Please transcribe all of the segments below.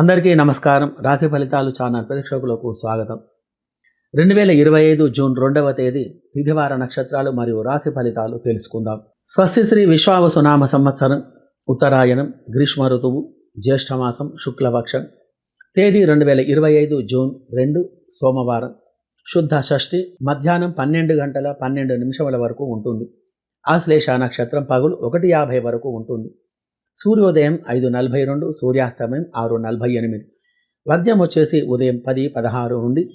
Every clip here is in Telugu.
అందరికీ నమస్కారం. రాశి ఫలితాలు ఛానల్ ప్రేక్షకులకు స్వాగతం. రెండు వేల ఇరవై ఐదు జూన్ రెండవ తేదీ తిథివార నక్షత్రాలు మరియు రాశి ఫలితాలు తెలుసుకుందాం. స్వస్తి శ్రీ విశ్వావసునామ సంవత్సరం ఉత్తరాయణం గ్రీష్మ ఋతువు జ్యేష్ఠమాసం శుక్లపక్షం. తేదీ రెండు వేల ఇరవై ఐదు జూన్ రెండు సోమవారం. శుద్ధ షష్ఠి మధ్యాహ్నం పన్నెండు గంటల పన్నెండు నిమిషముల వరకు ఉంటుంది. ఆశ్లేష నక్షత్రం పగులు ఒకటి యాభై వరకు ఉంటుంది. సూర్యోదయం ఐదు నలభై రెండు సూర్యాస్తమయం ఆరు నలభై ఎనిమిది. వర్జం వచ్చేసి ఉదయం పది పదహారు నుండి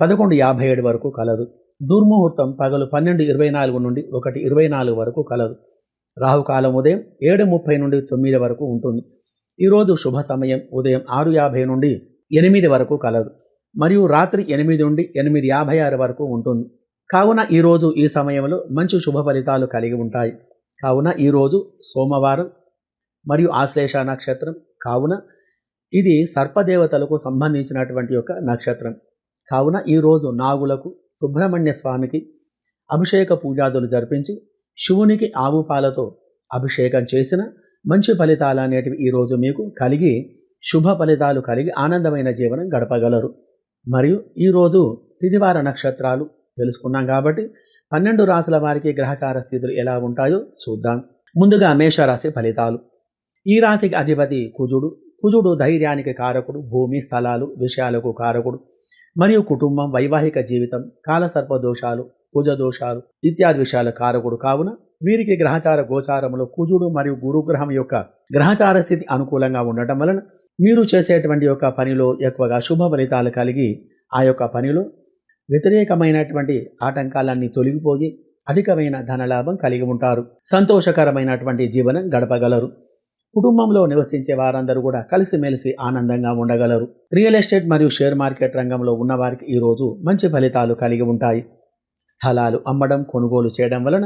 పదకొండు యాభై ఏడు వరకు కలదు. దుర్ముహూర్తం పగలు పన్నెండు ఇరవై నాలుగు నుండి ఒకటి ఇరవై నాలుగు వరకు కలదు. రాహుకాలం ఉదయం ఏడు ముప్పై నుండి తొమ్మిది వరకు ఉంటుంది. ఈరోజు శుభ సమయం ఉదయం ఆరు యాభై నుండి ఎనిమిది వరకు కలదు. మరియు రాత్రి ఎనిమిది నుండి ఎనిమిది యాభై ఆరు వరకు ఉంటుంది. కావున ఈరోజు ఈ సమయంలో మంచి శుభ ఫలితాలు కలిగి ఉంటాయి. కావున ఈరోజు సోమవారం మరియు ఆశ్లేష నక్షత్రం. కావున ఇది సర్పదేవతలకు సంబంధించినటువంటి యొక్క నక్షత్రం. కావున ఈరోజు నాగులకు సుబ్రహ్మణ్య స్వామికి అభిషేక పూజాదులు జరిపించి శివునికి ఆవు పాలతో అభిషేకం చేసిన మంచి ఫలితాలు అనేటివి ఈరోజు మీకు కలిగి శుభ ఫలితాలు కలిగి ఆనందమైన జీవనం గడపగలరు. మరియు ఈరోజు తిదివార నక్షత్రాలు తెలుసుకున్నాం కాబట్టి పన్నెండు రాసుల వారికి గ్రహచార స్థితులు ఎలా ఉంటాయో చూద్దాం. ముందుగా మేషరాశి ఫలితాలు. ఈ రాశికి అధిపతి కుజుడు. కుజుడు ధైర్యానికి కారకుడు భూమి స్థలాలు విషయాలకు కారకుడు. మరియు కుటుంబం వైవాహిక జీవితం కాలసర్ప దోషాలు కుజ దోషాలు ఇత్యాది విషయాల కారకుడు కావున వీరికి గ్రహచార గోచారములో కుజుడు మరియు గురుగ్రహం యొక్క గ్రహచార స్థితి అనుకూలంగా ఉండటం వలన మీరు చేసేటువంటి యొక్క పనిలో ఎక్కువగా శుభ ఫలితాలు కలిగి ఆ యొక్క పనిలో వ్యతిరేకమైనటువంటి ఆటంకాలన్నీ తొలగిపోయి అధికమైన ధనలాభం కలిగి ఉంటారు. సంతోషకరమైనటువంటి జీవనం గడపగలరు. కుటుంబంలో నివసించే వారందరూ కూడా కలిసిమెలిసి ఆనందంగా ఉండగలరు. రియల్ ఎస్టేట్ మరియు షేర్ మార్కెట్ రంగంలో ఉన్నవారికి ఈరోజు మంచి ఫలితాలు కలిగి ఉంటాయి. స్థలాలు అమ్మడం కొనుగోలు చేయడం వలన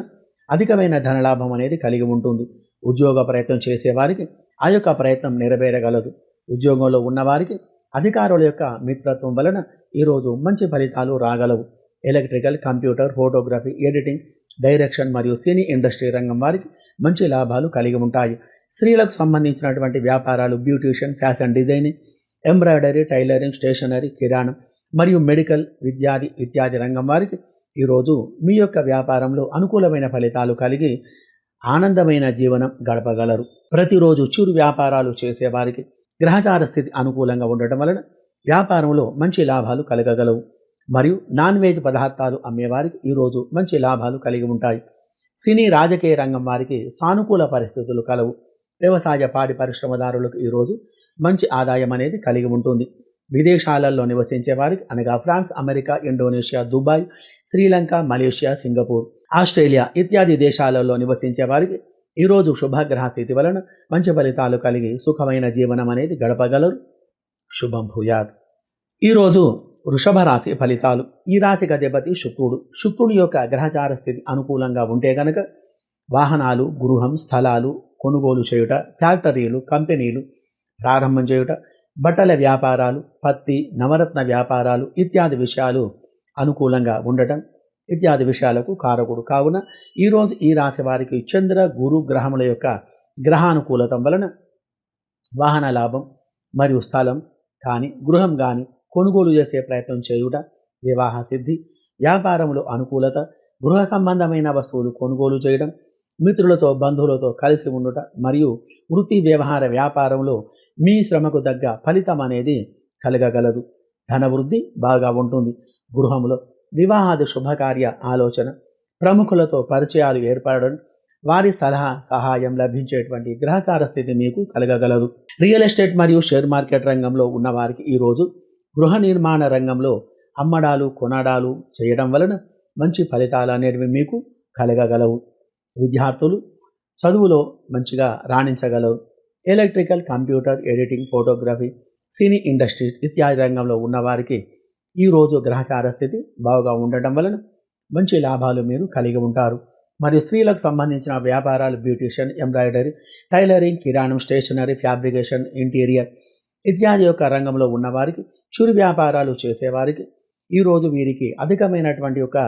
అధికమైన ధనలాభం అనేది కలిగి ఉంటుంది. ఉద్యోగ ప్రయత్నం చేసేవారికి ఆ యొక్క ప్రయత్నం నెరవేరగలదు. ఉద్యోగంలో ఉన్నవారికి అధికారుల యొక్క మిత్రత్వం వలన ఈరోజు మంచి ఫలితాలు రాగలవు. Electrical computer photography editing direction మరియు సినీ ఇండస్ట్రీ రంగం వారికి మంచి లాభాలు కలిగి ఉంటాయి. స్త్రీలకు సంబంధించినటువంటి వ్యాపారాలు beautician fashion designing embroidery tailoring stationery కిరాణం మరియు మెడికల్ విద్యాది ఇత్యాది రంగం వారికి ఈరోజు మీ యొక్క వ్యాపారంలో అనుకూలమైన ఫలితాలు కలిగి ఆనందమైన జీవనం గడపగలరు. ప్రతిరోజు చిరు వ్యాపారాలు చేసేవారికి గ్రహచార స్థితి అనుకూలంగా ఉండటం వలన వ్యాపారంలో మంచి లాభాలు కలగగలవు. మరియు నాన్ వెజ్ పదార్థాలు అమ్మేవారికి ఈరోజు మంచి లాభాలు కలిగి ఉంటాయి. సినీ రాజకీయ రంగం వారికి సానుకూల పరిస్థితులు కలవు. వ్యవసాయ పాడి పరిశ్రమదారులకు ఈరోజు మంచి ఆదాయం అనేది కలిగి ఉంటుంది. విదేశాలలో నివసించే వారికి అనగా France America Indonesia Dubai Sri Lanka Malaysia Singapore Australia ఇత్యాది దేశాలలో నివసించే వారికి ఈరోజు శుభగ్రహ స్థితి వలన మంచి ఫలితాలు కలిగి సుఖమైన జీవనం అనేది గడపగలరు. శుభం భూయాత్. ఈరోజు వృషభ రాశి ఫలితాలు. ఈ రాశికి అధిపతి శుక్రుడు. శుక్రుడి యొక్క గ్రహచార స్థితి అనుకూలంగా ఉంటే గనక వాహనాలు గృహం స్థలాలు కొనుగోలు చేయుట ఫ్యాక్టరీలు కంపెనీలు ప్రారంభం చేయుట బట్టల వ్యాపారాలు పత్తి నవరత్న వ్యాపారాలు ఇత్యాది విషయాలు అనుకూలంగా ఉండటం ఇత్యాది విషయాలకు కారకుడు కావున ఈరోజు ఈ రాశి వారికి చంద్ర గురు గ్రహముల యొక్క గ్రహానుకూలతం వలన వాహన లాభం మరియు స్థలం కానీ గృహం కానీ కొనుగోలు చేసే ప్రయత్నం చేయుట వివాహ సిద్ధి వ్యాపారంలో అనుకూలత గృహ సంబంధమైన వస్తువులు కొనుగోలు చేయడం మిత్రులతో బంధువులతో కలిసి ఉండుట మరియు వృత్తి వ్యవహార వ్యాపారంలో మీ శ్రమకు తగ్గ ఫలితం అనేది కలగగలదు. ధనవృద్ధి బాగా ఉంటుంది. గృహంలో వివాహాది శుభకార్య ఆలోచన ప్రముఖులతో పరిచయాలు ఏర్పడడం వారి సలహా సహాయం లభించేటువంటి గ్రహచార స్థితి మీకు కలగగలదు. రియల్ ఎస్టేట్ మరియు షేర్ మార్కెట్ రంగంలో ఉన్నవారికి ఈరోజు గృహ నిర్మాణ రంగంలో అమ్మడాలు కొనడాలు చేయడం వలన మంచి ఫలితాలు అనేవి మీకు కలగగలవు. విద్యార్థులు చదువులో మంచిగా రాణించగలరు. Electrical computer editing photography cine industry ఇత్యాది రంగంలో ఉన్నవారికి ఈరోజు గ్రహచార స్థితి బాగా ఉండటం వలన మంచి లాభాలు మీరు కలిగి ఉంటారు. మరియు స్త్రీలకు సంబంధించిన వ్యాపారాలు బ్యూటిషియన్ ఎంబ్రాయిడరీ టైలరింగ్ కిరాణం స్టేషనరీ ఫ్యాబ్రికేషన్ ఇంటీరియర్ ఇత్యాది యొక్క రంగంలో ఉన్నవారికి చిరు వ్యాపారాలు చేసేవారికి ఈరోజు వీరికి అధికమైనటువంటి యొక్క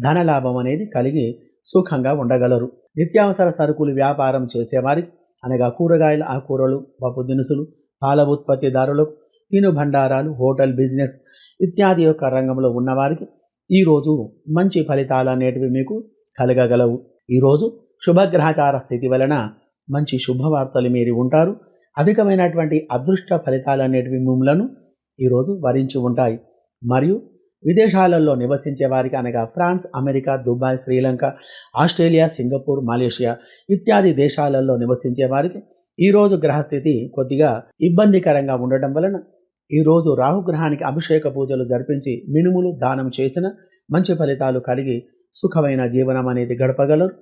ధన లాభం అనేది కలిగి సుఖంగా ఉండగలరు. నిత్యావసర సరుకులు వ్యాపారం చేసేవారికి అనగా కూరగాయల ఆకుకూరలు పప్పు దినుసులు పాల ఉత్పత్తిదారులకు తిను భండారాలు హోటల్ బిజినెస్ ఇత్యాది యొక్క రంగంలో ఉన్నవారికి ఈరోజు మంచి ఫలితాలు అనేటివి మీకు కలగగలవు. ఈరోజు శుభగ్రహచార స్థితి వలన మంచి శుభవార్తలు మీరు ఉంటారు. అధికమైనటువంటి అదృష్ట ఫలితాలు అనేటివి మిమ్మలను ఈరోజు వరించి ఉంటాయి. మరియు విదేశాలలో నివసించే వారికి అనగా France America Dubai Sri Lanka Australia Singapore Malaysia ఇత్యాది దేశాలలో నివసించే వారికి ఈరోజు గ్రహస్థితి కొద్దిగా ఇబ్బందికరంగా ఉండటం వలన ఈరోజు రాహుగ్రహానికి అభిషేక పూజలు జరిపించి మినుములు దానం చేసిన మంచి ఫలితాలు కలిగి సుఖమైన జీవనం అనేది గడపగలరు.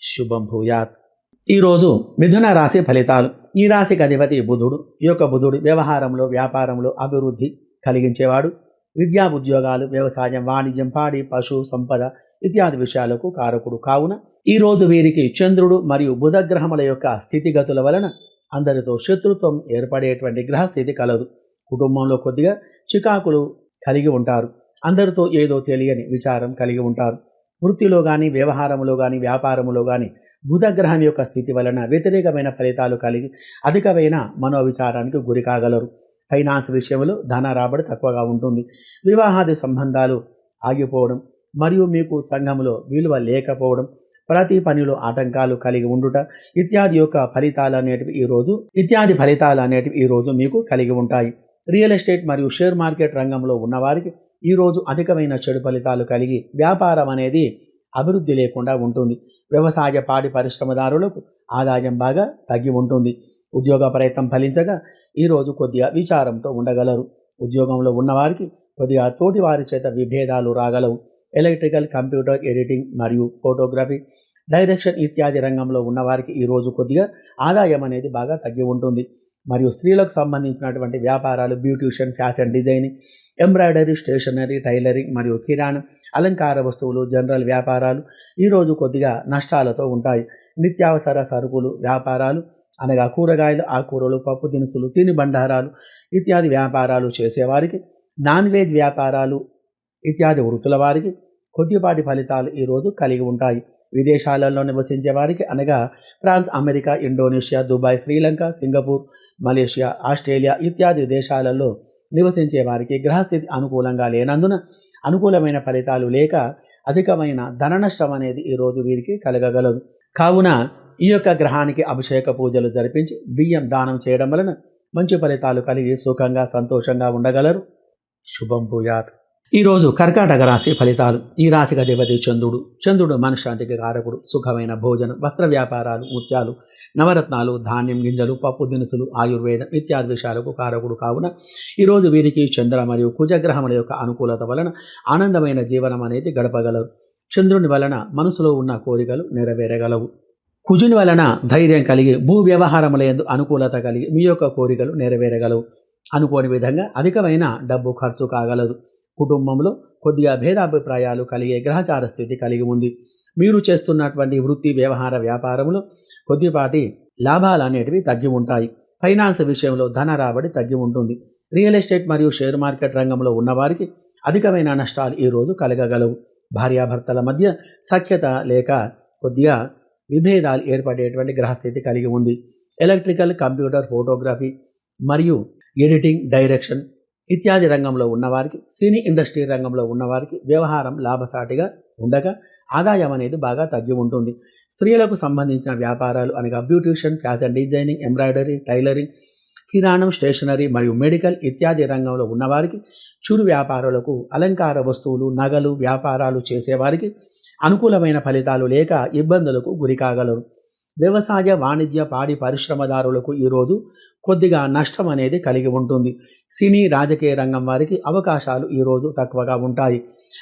శుభం భూయాత్. ఈరోజు మిథున రాశి ఫలితాలు. ఈ రాశికి అధిపతి బుధుడు. ఈ యొక్క బుధుడు వ్యవహారంలో వ్యాపారంలో అభివృద్ధి కలిగించేవాడు. విద్యా ఉద్యోగాలు వ్యవసాయం వాణిజ్యం పాడి పశు సంపద ఇత్యాది విషయాలకు కారకుడు కావున ఈరోజు వీరికి చంద్రుడు మరియు బుధ గ్రహముల యొక్క స్థితిగతుల వలన అందరితో శత్రుత్వం ఏర్పడేటువంటి గ్రహస్థితి కలదు. కుటుంబంలో కొద్దిగా చికాకులు కలిగి ఉంటారు. అందరితో ఏదో తెలియని విచారం కలిగి ఉంటారు. వృత్తిలో కానీ వ్యవహారంలో కానీ వ్యాపారంలో కానీ బుధగ్రహం యొక్క స్థితి వలన వ్యతిరేకమైన ఫలితాలు కలిగి అధికమైన మనోవిచారానికి గురి కాగలరు. ఫైనాన్స్ విషయంలో ధన రాబడి తక్కువగా ఉంటుంది. వివాహాది సంబంధాలు ఆగిపోవడం మరియు మీకు సంఘంలో విలువ లేకపోవడం ప్రతి పనిలో ఆటంకాలు కలిగి ఉండుట ఇత్యాది యొక్క ఫలితాలు అనేటివి ఈరోజు ఇత్యాది ఫలితాలు అనేటివి ఈరోజు మీకు కలిగి ఉంటాయి. రియల్ ఎస్టేట్ మరియు షేర్ మార్కెట్ రంగంలో ఉన్నవారికి ఈరోజు అధికమైన చెడు ఫలితాలు కలిగి వ్యాపారం అనేది అభివృద్ధి లేకుండా ఉంటుంది. వ్యవసాయ పాడి పరిశ్రమదారులకు ఆదాయం బాగా తగ్గి ఉంటుంది. ఉద్యోగ ప్రయత్నం ఫలించగా ఈరోజు కొద్దిగా విచారంతో ఉండగలరు. ఉద్యోగంలో ఉన్నవారికి కొద్దిగా తోటి వారి చేత విభేదాలు రాగలవు. ఎలక్ట్రికల్ కంప్యూటర్ ఎడిటింగ్ మరియు ఫోటోగ్రఫీ డైరెక్షన్ ఇత్యాది రంగంలో ఉన్నవారికి ఈరోజు కొద్దిగా ఆదాయం అనేది బాగా తగ్గి ఉంటుంది. మరియు స్త్రీలకు సంబంధించినటువంటి వ్యాపారాలు beautician fashion designing embroidery stationery tailoring మరియు కిరాణం అలంకార వస్తువులు జనరల్ వ్యాపారాలు ఈరోజు కొద్దిగా నష్టాలతో ఉంటాయి. నిత్యావసర సరుకులు వ్యాపారాలు అనగా కూరగాయలు ఆకుకూరలు పప్పు దినుసులు తిని బండారాలు ఇత్యాది వ్యాపారాలు చేసేవారికి నాన్ వెజ్ వ్యాపారాలు ఇత్యాది వృత్తుల వారికి కొద్దిపాటి ఫలితాలు ఈరోజు కలిగి ఉంటాయి. విదేశాలలో నివసించే వారికి అనగా France America Indonesia Dubai Sri Lanka Singapore Malaysia Australia ఇత్యాది దేశాలలో నివసించే వారికి గ్రహస్థితి అనుకూలంగా లేనందున అనుకూలమైన ఫలితాలు లేక అధికమైన ధన నష్టం అనేది ఈరోజు వీరికి కలగగలదు. కావున ఈ యొక్క గ్రహానికి అభిషేక పూజలు జరిపించి బియ్యం దానం చేయడం వలన మంచి ఫలితాలు కలిగి సుఖంగా సంతోషంగా ఉండగలరు. శుభం భూయాత్. ఈరోజు కర్కాటక రాశి ఫలితాలు. ఈ రాశికి అధిపతి చంద్రుడు. చంద్రుడు మనశ్శాంతికి కారకుడు. సుఖమైన భోజనం వస్త్ర వ్యాపారాలు ముత్యాలు నవరత్నాలు ధాన్యం గింజలు పప్పు దినుసులు ఆయుర్వేదం ఇత్యాది విషయాలకు కారకుడు కావున ఈరోజు వీరికి చంద్ర మరియు కుజగ్రహముల యొక్క అనుకూలత వలన ఆనందమైన జీవనం అనేది గడపగలరు. చంద్రుని వలన మనసులో ఉన్న కోరికలు నెరవేరగలవు. కుజుని వలన ధైర్యం కలిగి భూ వ్యవహారములందు అనుకూలత కలిగి మీ యొక్క కోరికలు నెరవేరగలవు. అనుకోని విధంగా అధికమైన డబ్బు ఖర్చు కాగలదు. కుటుంబంలో కొద్దిగా భేదాభిప్రాయాలు కలిగే గ్రహచార స్థితి కలిగి ఉంది. మీరు చేస్తున్నటువంటి వృత్తి వ్యవహార వ్యాపారంలో కొద్దిపాటి లాభాలు అనేటివి తగ్గి ఉంటాయి. ఫైనాన్స్ విషయంలో ధన రాబడి తగ్గి ఉంటుంది. రియల్ ఎస్టేట్ మరియు షేర్ మార్కెట్ రంగంలో ఉన్నవారికి అధికమైన నష్టాలు ఈరోజు కలగగలవు. భార్యాభర్తల మధ్య సఖ్యత లేక కొద్దిగా విభేదాలు ఏర్పడేటువంటి గ్రహస్థితి కలిగి ఉంది. ఎలక్ట్రికల్ కంప్యూటర్ ఫోటోగ్రఫీ మరియు ఎడిటింగ్ డైరెక్షన్ ఇత్యాది రంగంలో ఉన్నవారికి సినీ ఇండస్ట్రీ రంగంలో ఉన్నవారికి వ్యవహారం లాభసాటిగా ఉండగా ఆదాయం అనేది బాగా తగ్గి ఉంటుంది. స్త్రీలకు సంబంధించిన వ్యాపారాలు అనగా beautician fashion designing embroidery tailoring కిరాణం స్టేషనరీ మరియు మెడికల్ ఇత్యాది రంగంలో ఉన్నవారికి చురు వ్యాపారులకు అలంకార వస్తువులు నగలు వ్యాపారాలు చేసేవారికి అనుకూలమైన ఫలితాలు లేక ఇబ్బందులకు గురికాగలరు వ్యవసాయ వాణిజ్య పాడి పరిశ్రమదారులకు ఈరోజు కొద్దిగా నష్టం అనేది కలిగి ఉంటుంది. సినీ రాజకీయ రంగం వారికి అవకాశాలు ఈరోజు తక్కువగా ఉంటాయి.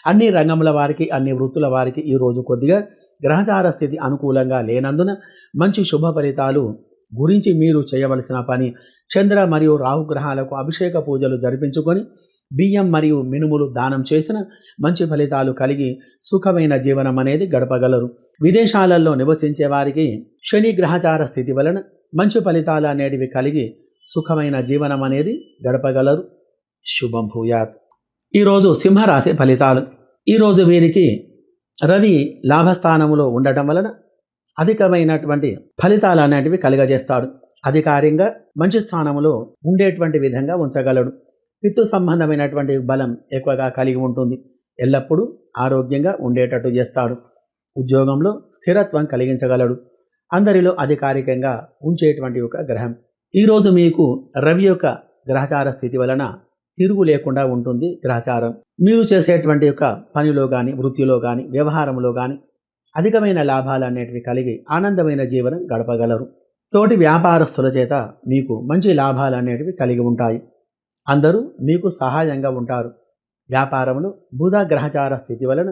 అన్ని రంగముల వారికి అన్ని వృత్తుల వారికి ఈరోజు కొద్దిగా గ్రహచార స్థితి అనుకూలంగా లేనందున మంచి శుభ ఫలితాలు గురించి మీరు చేయవలసిన పని. చంద్ర మరియు రాహు గ్రహాలకు అభిషేక పూజలు జరిపించుకొని బియ్యం మరియు మినుములు దానం చేసిన మంచి ఫలితాలు కలిగి సుఖమైన జీవనం అనేది గడపగలరు. విదేశాలలో నివసించే వారికి శని గ్రహచార స్థితి వలన మంచి ఫలితాలు అనేటివి కలిగి సుఖమైన జీవనం అనేది గడపగలరు. శుభం భూయాత్. ఈరోజు సింహరాశి ఫలితాలు. ఈరోజు వీరికి రవి లాభస్థానములో ఉండటం వలన అధికమైనటువంటి ఫలితాలు అనేటివి కలుగజేస్తాడు. అధికారికంగా మంచి స్థానంలో ఉండేటువంటి విధంగా ఉంచగలడు. పిత్తు సంబంధమైనటువంటి బలం ఎక్కువగా కలిగి ఉంటుంది. ఎల్లప్పుడూ ఆరోగ్యంగా ఉండేటట్టు చేస్తాడు. ఉద్యోగంలో స్థిరత్వం కలిగించగలడు. అందరిలో అధికారికంగా ఉంచేటువంటి ఒక గ్రహం. ఈరోజు మీకు రవి యొక్క గ్రహచార స్థితి వలన తిరుగు లేకుండా ఉంటుంది గ్రహచారం. మీరు చేసేటువంటి యొక్క పనిలో కానీ వృత్తిలో కానీ వ్యవహారంలో కానీ అధికమైన లాభాలు అనేటివి కలిగి ఆనందమైన జీవనం గడపగలరు. తోటి వ్యాపారస్తుల చేత మీకు మంచి లాభాలు అనేటివి కలిగి ఉంటాయి. అందరూ మీకు సహాయంగా ఉంటారు. వ్యాపారంలో బుధ గ్రహచార స్థితి వలన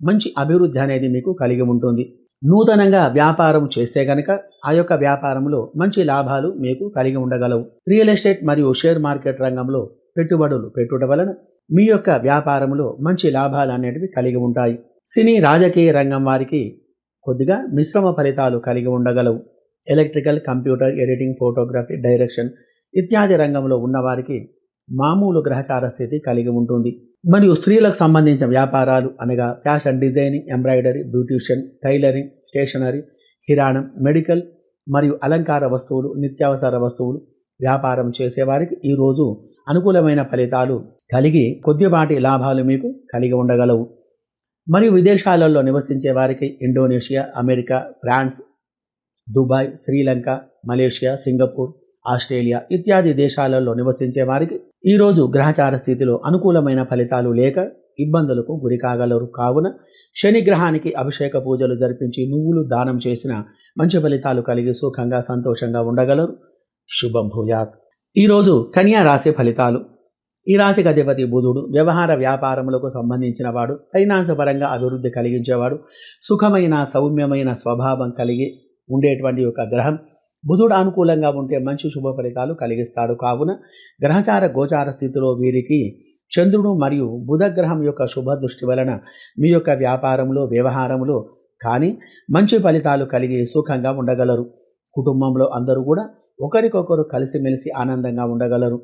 మంచి అభివృద్ధి అనేది మీకు కలిగి ఉంటుంది. నూతనంగా వ్యాపారం చేస్తే గనక ఆ యొక్క వ్యాపారంలో మంచి లాభాలు మీకు కలిగి ఉండగలవు. రియల్ ఎస్టేట్ మరియు షేర్ మార్కెట్ రంగంలో పెట్టుబడులు పెట్టుట వలన మీ యొక్క వ్యాపారంలో మంచి లాభాలు అనేటివి కలిగి ఉంటాయి. సినీ రాజకీయ రంగం వారికి కొద్దిగా మిశ్రమ ఫలితాలు కలిగి ఉండగలవు. Electrical computer editing photography direction ఇత్యాది రంగంలో ఉన్నవారికి మామూలు గ్రహచార స్థితి కలిగి ఉంటుంది. మరియు స్త్రీలకు సంబంధించిన వ్యాపారాలు అనగా fashion designing embroidery beautician tailoring stationery కిరాణం మెడికల్ మరియు అలంకార వస్తువులు నిత్యావసర వస్తువులు వ్యాపారం చేసేవారికి ఈరోజు అనుకూలమైన ఫలితాలు కలిగి కొద్దిపాటి లాభాలు మీకు కలిగి ఉండగలవు. మరియు విదేశాలలో నివసించే వారికి Indonesia America France Dubai Sri Lanka Malaysia Singapore Australia ఇత్యాది దేశాలలో నివసించే వారికి ఈరోజు గ్రహచార స్థితిలో అనుకూలమైన ఫలితాలు లేక ఇబ్బందులకు గురి కాగలరు. కావున శని గ్రహానికి అభిషేక పూజలు జరిపించి నువ్వులు దానం చేసిన మంచి ఫలితాలు కలిగి సుఖంగా సంతోషంగా ఉండగలరు. శుభం భూయాత్. ఈరోజు కన్యా రాశి ఫలితాలు. ఈ రాశికి అధిపతి బుధుడు వ్యవహార వ్యాపారములకు సంబంధించిన వాడు ఫైనాన్స్ పరంగా అభివృద్ధి కలిగించేవాడు సుఖమైన సౌమ్యమైన స్వభావం కలిగి ఉండేటువంటి ఒక గ్రహం. బుధుడు అనుకూలంగా ఉంటే మంచి శుభ ఫలితాలు కలిగిస్తాడు. కావున గ్రహచార గోచార స్థితిలో వీరికి చంద్రుడు మరియు బుధగ్రహం యొక్క శుభ దృష్టి వలన మీ యొక్క వ్యాపారంలో వ్యవహారంలో కానీ మంచి ఫలితాలు కలిగి సుఖంగా ఉండగలరు. కుటుంబంలో అందరూ కూడా ఒకరికొకరు కలిసిమెలిసి ఆనందంగా ఉండగలరు.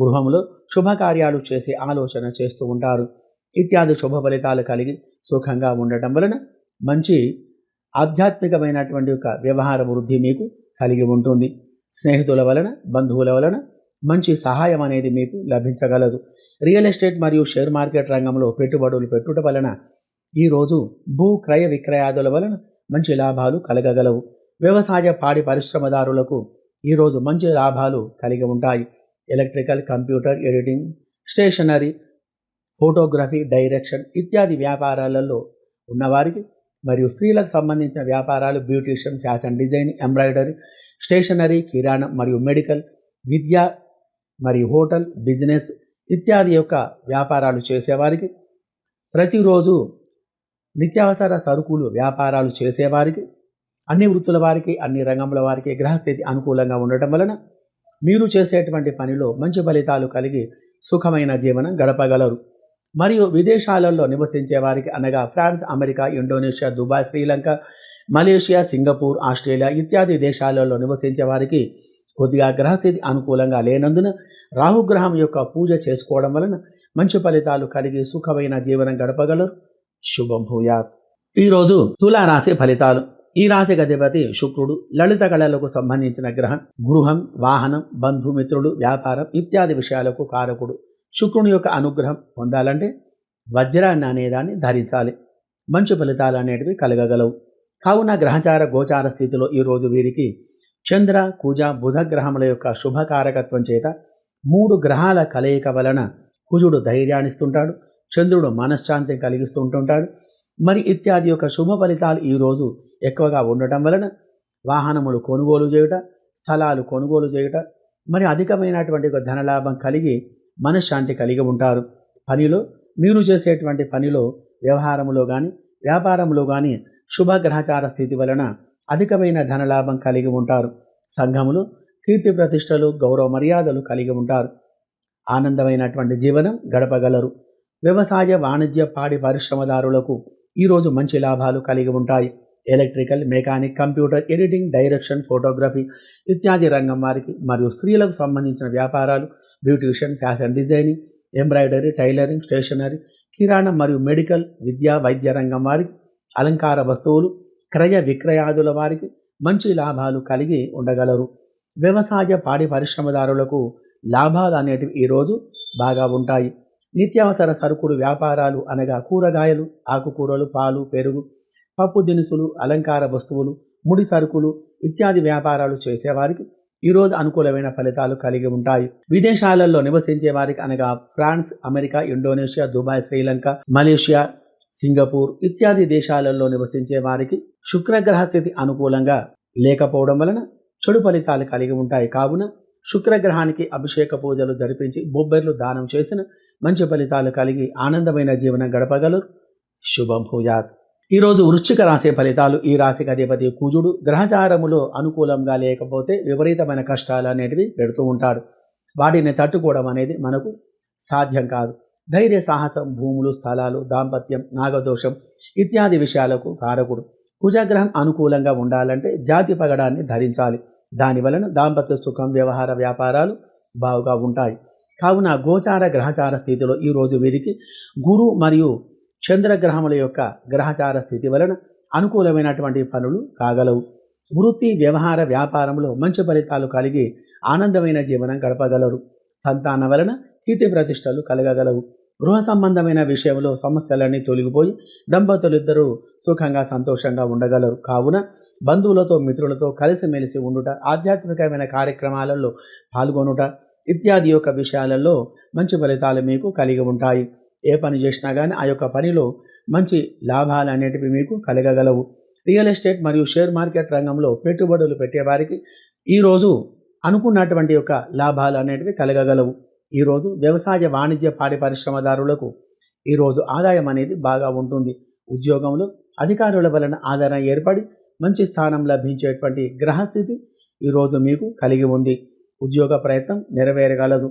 గృహంలో శుభకార్యాలు చేసే ఆలోచన చేస్తూ ఉంటారు. ఇత్యాది శుభ ఫలితాలు కలిగి సుఖంగా ఉండటం వలన మంచి ఆధ్యాత్మికమైనటువంటి ఒక వ్యవహార వృద్ధి మీకు కలిగి ఉంటుంది. స్నేహితుల వలన బంధువుల వలన మంచి సహాయం అనేది మీకు లభించగలదు. రియల్ ఎస్టేట్ మరియు షేర్ మార్కెట్ రంగంలో పెట్టుబడులు పెట్టుట వలన ఈరోజు భూ క్రయ విక్రయాదుల వలన మంచి లాభాలు కలగగలవు. వ్యవసాయ పాడి పరిశ్రమదారులకు ఈరోజు మంచి లాభాలు కలిగి ఉంటాయి. Electrical computer editing stationery photography direction ఇత్యాది వ్యాపారాలలో ఉన్నవారికి మరియు స్త్రీలకు సంబంధించిన వ్యాపారాలు beautician fashion design embroidery stationery కిరాణం మరియు మెడికల్ విద్య మరియు హోటల్ బిజినెస్ ఇత్యాది యొక్క వ్యాపారాలు చేసేవారికి ప్రతిరోజు నిత్యావసర సరుకులు వ్యాపారాలు చేసేవారికి అన్ని వృత్తుల వారికి అన్ని రంగముల వారికి గ్రహస్థితి అనుకూలంగా ఉండటం వలన మీరు చేసేటువంటి పనిలో మంచి ఫలితాలు కలిగి సుఖమైన జీవనం గడపగలరు. మరియు విదేశాలలో నివసించే వారికి అనగా France America Indonesia Dubai Sri Lanka Malaysia Singapore Australia ఇత్యాది దేశాలలో నివసించే వారికి కొద్దిగా గ్రహస్థితి అనుకూలంగా లేనందున రాహుగ్రహం యొక్క పూజ చేసుకోవడం వలన మంచి ఫలితాలు కలిగి సుఖమైన జీవనం గడపగలరు. శుభం భూయాత్. ఈరోజు తులారాశి ఫలితాలు. ఈ రాశి అధిపతి శుక్రుడు లలిత కళలకు సంబంధించిన గ్రహం గృహం వాహనం బంధుమిత్రులు వ్యాపారం ఇత్యాది విషయాలకు కారకుడు. శుక్రుని యొక్క అనుగ్రహం పొందాలంటే వజ్రాన్ని అనేదాన్ని ధరించాలి. మంచి ఫలితాలు అనేటివి కలగగలవు. కావున గ్రహచార గోచార స్థితిలో ఈరోజు వీరికి చంద్ర కుజ బుధ గ్రహముల యొక్క శుభకారకత్వం చేత మూడు గ్రహాల కలయిక వలన కుజుడు ధైర్యాన్నిస్తుంటాడు చంద్రుడు మనశ్శాంతి కలిగిస్తూ ఉంటుంటాడు మరి ఇత్యాది యొక్క శుభ ఫలితాలు ఈరోజు ఎక్కువగా ఉండటం వలన వాహనములు కొనుగోలు చేయుట స్థలాలు కొనుగోలు చేయుట మరి అధికమైనటువంటి ఒక ధనలాభం కలిగి మనశ్శాంతి కలిగి ఉంటారు. పనిలో మీరు చేసేటువంటి పనిలో వ్యవహారములో కానీ వ్యాపారంలో కానీ శుభగ్రహచార స్థితి వలన అధికమైన ధనలాభం కలిగి ఉంటారు. సంఘములు కీర్తి ప్రతిష్టలు గౌరవ మర్యాదలు కలిగి ఉంటారు. ఆనందమైనటువంటి జీవనం గడపగలరు. వ్యవసాయ వాణిజ్య పాడి పరిశ్రమదారులకు ఈరోజు మంచి లాభాలు కలిగి ఉంటాయి. Electrical mechanic computer editing direction photography ఇత్యాది రంగం వారికి మరియు స్త్రీలకు సంబంధించిన వ్యాపారాలు beautician fashion designing embroidery tailoring stationery కిరాణం మరియు మెడికల్ విద్యా వైద్య రంగం వారికి అలంకార వస్తువులు క్రయ విక్రయాదుల వారికి మంచి లాభాలు కలిగి ఉండగలరు. వ్యవసాయ పాడి పరిశ్రమదారులకు లాభాలు అనేటివి ఈరోజు బాగా ఉంటాయి. నిత్యావసర సరుకులు వ్యాపారాలు అనగా కూరగాయలు ఆకుకూరలు పాలు పెరుగు పప్పు దినుసులు అలంకార వస్తువులు ముడి సరుకులు ఇత్యాది వ్యాపారాలు చేసేవారికి ఈరోజు అనుకూలమైన ఫలితాలు కలిగి ఉంటాయి. విదేశాలలో నివసించే వారికి అనగా France America Indonesia Dubai Sri Lanka Malaysia Singapore ఇత్యాది దేశాలలో నివసించే వారికి శుక్రగ్రహ స్థితి అనుకూలంగా లేకపోవడం వలన చెడు ఫలితాలు కలిగి ఉంటాయి. కావున శుక్రగ్రహానికి అభిషేక పూజలు జరిపించి బొబ్బెర్లు దానం చేసిన మంచి ఫలితాలు కలిగి ఆనందమైన జీవనం గడపగలరు. శుభం భూయాత్. ఈరోజు వృశ్చిక రాశి ఫలితాలు ఈ రాశికి అధిపతి కుజుడు గ్రహచారములో అనుకూలంగా లేకపోతే విపరీతమైన కష్టాలు అనేటివి పెడుతూ ఉంటాడు వాటిని తట్టుకోవడం అనేది మనకు సాధ్యం కాదు. ధైర్య సాహసం భూములు స్థలాలు దాంపత్యం నాగదోషం ఇత్యాది విషయాలకు కారకుడు. కుజగ్రహం అనుకూలంగా ఉండాలంటే జాతి పగడాన్ని ధరించాలి. దాని వలన దాంపత్య సుఖం వ్యవహార వ్యాపారాలు బాగుగా ఉంటాయి. కావున గోచార గ్రహచార స్థితిలో ఈరోజు వీరికి గురు మరియు చంద్రగ్రహముల యొక్క గ్రహచార స్థితి వలన అనుకూలమైనటువంటి పనులు కాగలవు. వృత్తి వ్యవహార వ్యాపారంలో మంచి ఫలితాలు కలిగి ఆనందమైన జీవనం గడపగలరు. సంతాన వలన కీర్తి ప్రతిష్టలు కలగగలవు. గృహ సంబంధమైన విషయంలో సమస్యలన్నీ తొలగిపోయి దంపతులిద్దరూ సుఖంగా సంతోషంగా ఉండగలరు. కావున బంధువులతో మిత్రులతో కలిసిమెలిసి ఉండుట ఆధ్యాత్మికమైన కార్యక్రమాలలో పాల్గొనుట ఇత్యాది యొక్క విషయాలలో మంచి ఫలితాలు మీకు కలిగి ఉంటాయి. ఏ పని చేసినా కానీ ఆ యొక్క పనిలో మంచి లాభాలు అనేటివి మీకు కలగగలవు. రియల్ ఎస్టేట్ మరియు షేర్ మార్కెట్ రంగంలో పెట్టుబడులు పెట్టేవారికి ఈరోజు అనుకున్నటువంటి యొక్క లాభాలు అనేటివి కలగగలవు. ఈరోజు వ్యవసాయ వాణిజ్య పాడి పరిశ్రమదారులకు ఈరోజు ఆదాయం అనేది బాగా ఉంటుంది. ఉద్యోగంలో అధికారుల వలన ఆదరణ ఏర్పడి మంచి స్థానం లభించేటువంటి గ్రహస్థితి ఈరోజు మీకు కలిగి ఉంది. ఉద్యోగ ప్రయత్నం నెరవేరగలదు.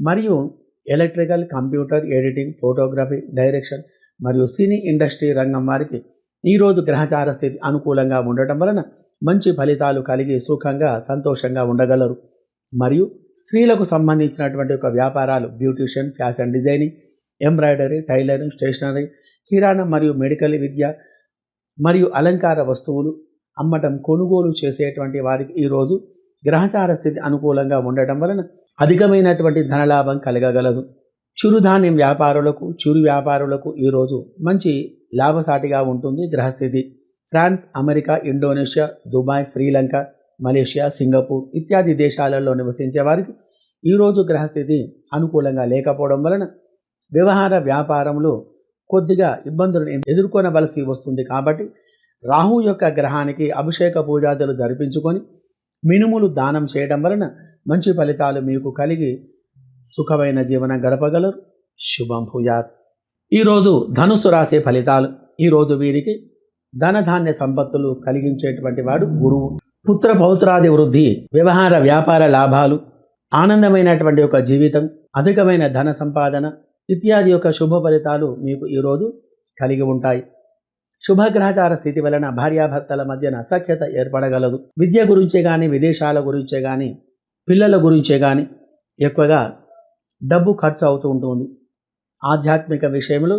మరియు electrical computer editing photography direction మరియు సినీ ఇండస్ట్రీ రంగం వారికి ఈరోజు గ్రహచార స్థితి అనుకూలంగా ఉండటం వలన మంచి ఫలితాలు కలిగి సుఖంగా సంతోషంగా ఉండగలరు. మరియు స్త్రీలకు సంబంధించినటువంటి ఒక వ్యాపారాలు beautician fashion designing embroidery tailoring stationery కిరాణం మరియు మెడికల్ విద్య మరియు అలంకార వస్తువులు అమ్మటం కొనుగోలు చేసేటువంటి వారికి ఈరోజు గ్రహచార స్థితి అనుకూలంగా ఉండటం వలన అధికమైనటువంటి ధనలాభం కలగగలదు. చిరుధాన్యం వ్యాపారులకు చిరు వ్యాపారులకు ఈరోజు మంచి లాభసాటిగా ఉంటుంది గ్రహస్థితి. France America Indonesia Dubai Sri Lanka Malaysia Singapore ఇత్యాది దేశాలలో నివసించే వారికి ఈరోజు గ్రహస్థితి అనుకూలంగా లేకపోవడం వలన వ్యవహార వ్యాపారంలో కొద్దిగా ఇబ్బందులను ఎదుర్కొనవలసి వస్తుంది కాబట్టి రాహు యొక్క గ్రహానికి అభిషేక పూజాదులు జరిపించుకొని మినుములు దానం చేయడం వలన మంచి ఫలితాలు మీకు కలిగి సుఖమైన జీవనం గడపగలరు. శుభం భూయాత్. ఈరోజు ధనుసు రాసే ఫలితాలు ఈరోజు వీరికి ధనధాన్య సంపత్తులు కలిగించేటువంటి వాడు గురువు. పుత్ర పౌత్రాది వృద్ధి వ్యవహార వ్యాపార లాభాలు ఆనందమైనటువంటి ఒక జీవితం అధికమైన ధన సంపాదన ఇత్యాది యొక్క శుభ ఫలితాలు మీకు ఈరోజు కలిగి ఉంటాయి. శుభగ్రహచార స్థితి వలన భార్యాభర్తల మధ్యన అసఖ్యత ఏర్పడగలదు. విద్య గురించే కానీ విదేశాల గురించే కానీ పిల్లల గురించే కానీ ఎక్కువగా డబ్బు ఖర్చు అవుతూ ఉంటుంది ఆధ్యాత్మిక విషయంలో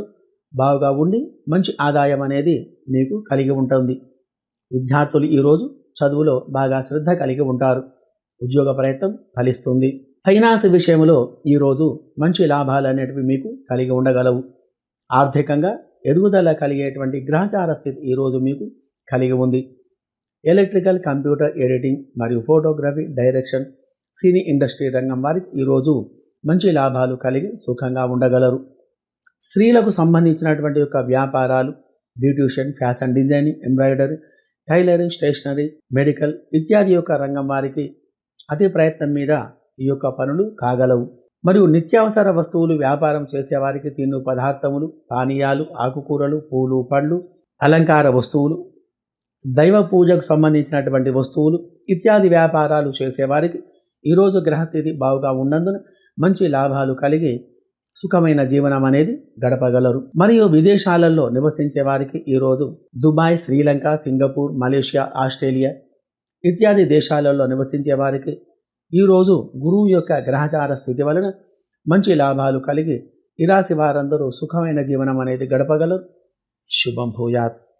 బాగా ఉండి మంచి ఆదాయం అనేది మీకు కలిగి ఉంటుంది. విద్యార్థులు ఈరోజు చదువులో బాగా శ్రద్ధ కలిగి ఉంటారు. ఉద్యోగ ప్రయత్నం ఫలిస్తుంది. ఫైనాన్స్ విషయంలో ఈరోజు మంచి లాభాలు అనేటివి మీకు కలిగి ఉండగలవు. ఆర్థికంగా ఎదుగుదల కలిగేటువంటి గ్రహచార స్థితి ఈరోజు మీకు కలిగి ఉంది. ఎలక్ట్రికల్ కంప్యూటర్ ఎడిటింగ్ మరియు ఫోటోగ్రఫీ డైరెక్షన్ సినీ ఇండస్ట్రీ రంగం వారికి ఈరోజు మంచి లాభాలు కలిగి సుఖంగా ఉండగలరు. స్త్రీలకు సంబంధించినటువంటి యొక్క వ్యాపారాలు beautician fashion designing embroidery tailoring stationery medical ఇత్యాది యొక్క రంగం వారికి అతి ప్రయత్నం మీద ఈ యొక్క పనులు కాగలవు. మరియు నిత్యావసర వస్తువులు వ్యాపారం చేసేవారికి తిను పదార్థములు పానీయాలు ఆకుకూరలు పూలు పండ్లు అలంకార వస్తువులు దైవ పూజకు సంబంధించినటువంటి వస్తువులు ఇత్యాది వ్యాపారాలు చేసేవారికి ఈరోజు గ్రహస్థితి బాగుగా ఉన్నందున మంచి లాభాలు కలిగి సుఖమైన జీవనం అనేది గడపగలరు. మరియు విదేశాలలో నివసించే వారికి ఈరోజు Dubai Sri Lanka Singapore Malaysia Australia ఇత్యాది దేశాలలో నివసించే వారికి ఈరోజు గురువు యొక్క గ్రహచార స్థితి వలన మంచి లాభాలు కలిగి ఇరాసి వారందరూ సుఖమైన జీవనం అనేది గడపగలరు. శుభం భూయాత్.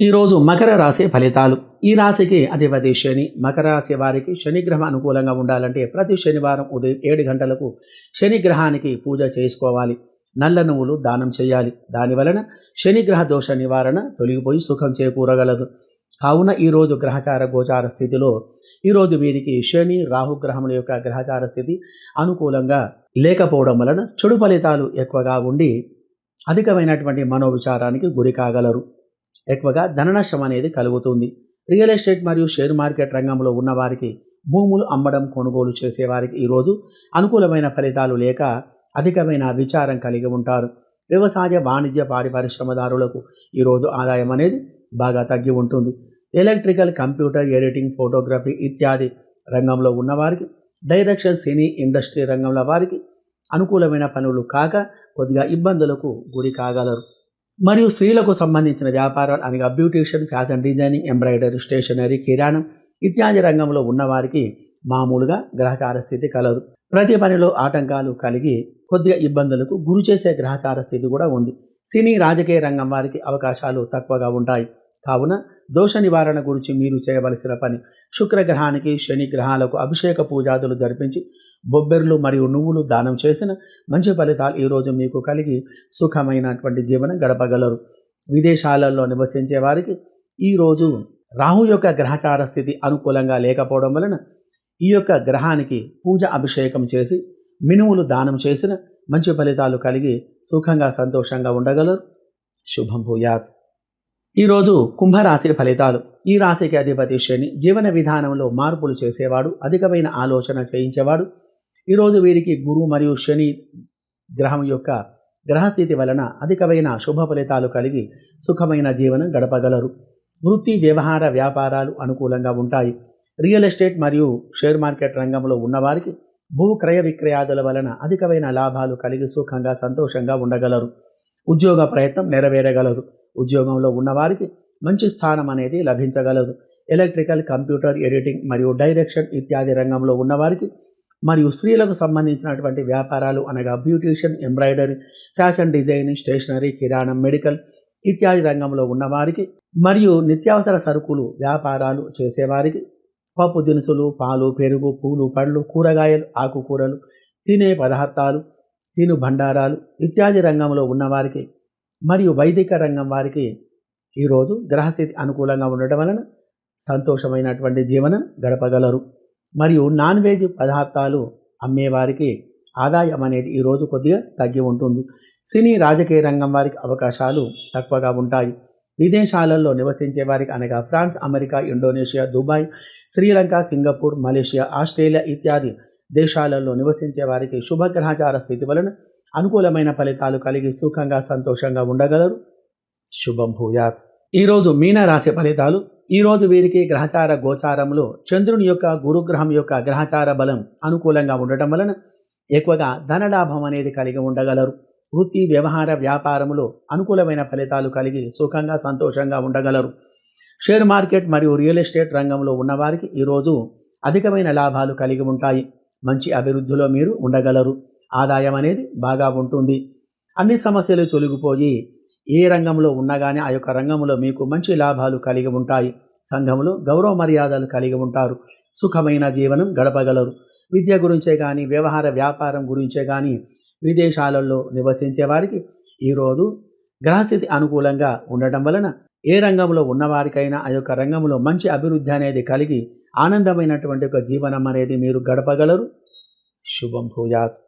ఈరోజు మకర రాశి ఫలితాలు. ఈ రాశికి అధిపతి శని. మకర రాశి వారికి శనిగ్రహం అనుకూలంగా ఉండాలంటే ప్రతి శనివారం ఉదయం ఏడు గంటలకు శనిగ్రహానికి పూజ చేసుకోవాలి. నల్ల నువ్వులు దానం చేయాలి. దాని వలన శనిగ్రహ దోష నివారణ తొలగిపోయి సుఖం చేకూరగలదు. కావున ఈరోజు గ్రహచార గోచార స్థితిలో ఈరోజు వీరికి శని రాహుగ్రహముల యొక్క గ్రహచార స్థితి అనుకూలంగా లేకపోవడం వలన చెడు ఫలితాలు ఎక్కువగా ఉండి అధికమైనటువంటి మనోవిచారానికి గురి కాగలరు. ఎక్కువగా ధననష్టం అనేది కలుగుతుంది. రియల్ ఎస్టేట్ మరియు షేర్ మార్కెట్ రంగంలో ఉన్నవారికి భూములు అమ్మడం కొనుగోలు చేసేవారికి ఈరోజు అనుకూలమైన ఫలితాలు లేక అధికమైన విచారం కలిగి ఉంటారు. వ్యవసాయ వాణిజ్య పాడి పరిశ్రమదారులకు ఈరోజు ఆదాయం అనేది బాగా తగ్గి ఉంటుంది. ఎలక్ట్రికల్ కంప్యూటర్ ఎడిటింగ్ ఫోటోగ్రఫీ ఇత్యాది రంగంలో ఉన్నవారికి డైరెక్షన్ సినీ ఇండస్ట్రీ రంగంలో వారికి అనుకూలమైన పనులు కాక కొద్దిగా ఇబ్బందులకు గురి కాగలరు. మరియు స్త్రీలకు సంబంధించిన వ్యాపారాలు అనగా beautician fashion designing embroidery stationery కిరాణం ఇత్యాది రంగంలో ఉన్నవారికి మామూలుగా గ్రహచార స్థితి కలదు. ప్రతి పనిలో ఆటంకాలు కలిగి కొద్దిగా ఇబ్బందులకు గురి చేసే గ్రహచార స్థితి కూడా ఉంది. సినీ రాజకీయ రంగం వారికి అవకాశాలు తక్కువగా ఉంటాయి. కావున దోష నివారణ గురించి మీరు చేయవలసిన పని. శుక్రగ్రహానికి శని గ్రహాలకు అభిషేక పూజాదులు జరిపించి బొబ్బెర్లు మరియు నువ్వులు దానం చేసిన మంచి ఫలితాలు ఈరోజు మీకు కలిగి సుఖమైనటువంటి జీవనం గడపగలరు. విదేశాలలో నివసించే వారికి ఈరోజు రాహు యొక్క గ్రహచార స్థితి అనుకూలంగా లేకపోవడం వలన ఈ యొక్క గ్రహానికి పూజ అభిషేకం చేసి మినువులు దానం చేసిన మంచి ఫలితాలు కలిగి సుఖంగా సంతోషంగా ఉండగలరు. శుభం భూయాత్. ఈరోజు కుంభరాశి ఫలితాలు. ఈ రాశికి అధిపతి శని జీవన విధానంలో మార్పులు చేసేవాడు అధికమైన ఆలోచన చేయించేవాడు. ఈరోజు వీరికి గురు మరియు శని గ్రహం యొక్క గ్రహస్థితి వలన అధికమైన శుభ ఫలితాలు కలిగి సుఖమైన జీవనం గడపగలరు. వృత్తి వ్యవహార వ్యాపారాలు అనుకూలంగా ఉంటాయి. రియల్ ఎస్టేట్ మరియు షేర్ మార్కెట్ రంగంలో ఉన్నవారికి భూ క్రయ విక్రయాదుల వలన అధికమైన లాభాలు కలిగి సుఖంగా సంతోషంగా ఉండగలరు. ఉద్యోగ ప్రయత్నం నెరవేరగలరు. ఉద్యోగంలో ఉన్నవారికి మంచి స్థానం అనేది లభించగలదు. ఎలక్ట్రికల్ కంప్యూటర్ ఎడిటింగ్ మరియు డైరెక్షన్ ఇత్యాది రంగంలో ఉన్నవారికి మరియు స్త్రీలకు సంబంధించినటువంటి వ్యాపారాలు అనగా beautician embroidery fashion designing stationery కిరాణం మెడికల్ ఇత్యాది రంగంలో ఉన్నవారికి మరియు నిత్యావసర సరుకులు వ్యాపారాలు చేసేవారికి పప్పు దినుసులు పాలు పెరుగు పూలు పండ్లు కూరగాయలు ఆకుకూరలు తినే పదార్థాలు తిను భండారాలు ఇత్యాది రంగంలో ఉన్నవారికి మరియు వైదిక రంగం వారికి ఈరోజు గ్రహస్థితి అనుకూలంగా ఉండటం వలన సంతోషమైనటువంటి జీవనం గడపగలరు. మరియు నాన్ వెజ్ పదార్థాలు అమ్మేవారికి ఆదాయం అనేది ఈరోజు కొద్దిగా తగ్గి ఉంటుంది. సినీ రాజకీయ రంగం వారికి అవకాశాలు తక్కువగా ఉంటాయి. విదేశాలలో నివసించే వారికి అనగా France America Indonesia Dubai Sri Lanka Singapore Malaysia Australia ఇత్యాది దేశాలలో నివసించే వారికి శుభగ్రహచార స్థితి వలన అనుకూలమైన ఫలితాలు కలిగి సుఖంగా సంతోషంగా ఉండగలరు. శుభం భూయాత్. ఈరోజు మీనరాశి ఫలితాలు. ఈరోజు వీరికి గ్రహచార గోచారంలో చంద్రుని యొక్క గురుగ్రహం యొక్క గ్రహచార బలం అనుకూలంగా ఉండటం వలన ఎక్కువగా ధనలాభం అనేది కలిగి ఉండగలరు. వృత్తి వ్యవహార వ్యాపారంలో అనుకూలమైన ఫలితాలు కలిగి సుఖంగా సంతోషంగా ఉండగలరు. షేర్ మార్కెట్ మరియు రియల్ ఎస్టేట్ రంగంలో ఉన్నవారికి ఈరోజు అధికమైన లాభాలు కలిగి ఉంటాయి. మంచి అభివృద్ధిలో మీరు ఉండగలరు. ఆదాయం అనేది బాగా ఉంటుంది. అన్ని సమస్యలు తొలగిపోయి ఏ రంగంలో ఉన్నగానే ఆ యొక్క రంగంలో మీకు మంచి లాభాలు కలిగి ఉంటాయి. సంఘంలో గౌరవ మర్యాదలు కలిగి ఉంటారు. సుఖమైన జీవనం గడపగలరు. విద్య గురించే కానీ వ్యవహార వ్యాపారం గురించే కానీ విదేశాలలో నివసించే వారికి ఈరోజు గ్రహస్థితి అనుకూలంగా ఉండటం వలన ఏ రంగంలో ఉన్నవారికైనా ఆ యొక్క రంగంలో మంచి అభివృద్ధి అనేది కలిగి ఆనందమైనటువంటి ఒక జీవనం అనేది మీరు గడపగలరు. శుభం భూయాత్.